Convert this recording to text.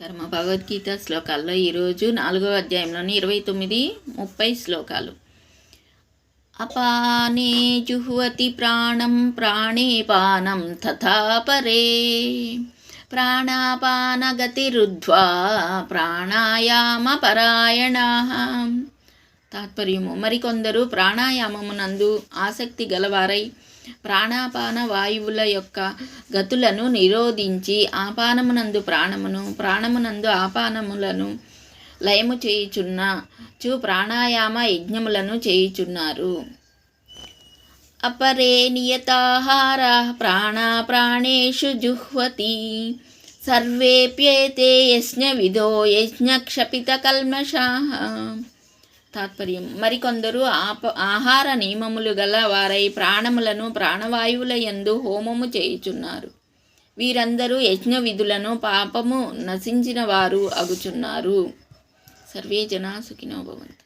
కర్మ భగవద్గీత శ్లోకాల్లో ఈరోజు నాలుగో అధ్యాయంలోని ఇరవై తొమ్మిది ముప్పై శ్లోకాలు. అపానే జుహ్వతి ప్రాణం ప్రాణేపానం తథాపరే ప్రాణాపానగతిరుద్ధ్వా ప్రాణాయామ పరాయణ తాత్పర్యము మరికొందరు ప్రాణాయామమునందు ఆసక్తి గలవారై ప్రాణాపాన వాయువుల యొక్క గతులను నిరోధించి ఆపానమునందు ప్రాణమును ప్రాణమునందు ఆపానములను లయము చేయుచున్న చు ప్రాణాయామ యజ్ఞములను చేయుచున్నారు. అపరే నియతాహార ప్రాణా ప్రాణేషు జుహ్వతి సర్వేప్యేతే యజ్ఞ విధో యజ్ఞక్షపిత కల్మషాః. తాత్పర్యం. మరికొందరు ఆప ఆహార నియమములు గల వారై ప్రాణములను ప్రాణవాయువుల యందు హోమము చేయుచున్నారు. వీరందరూ యజ్ఞ విధులను పాపము నశించిన వారు అగుచున్నారు. సర్వే జనా సుఖినో భవంతు.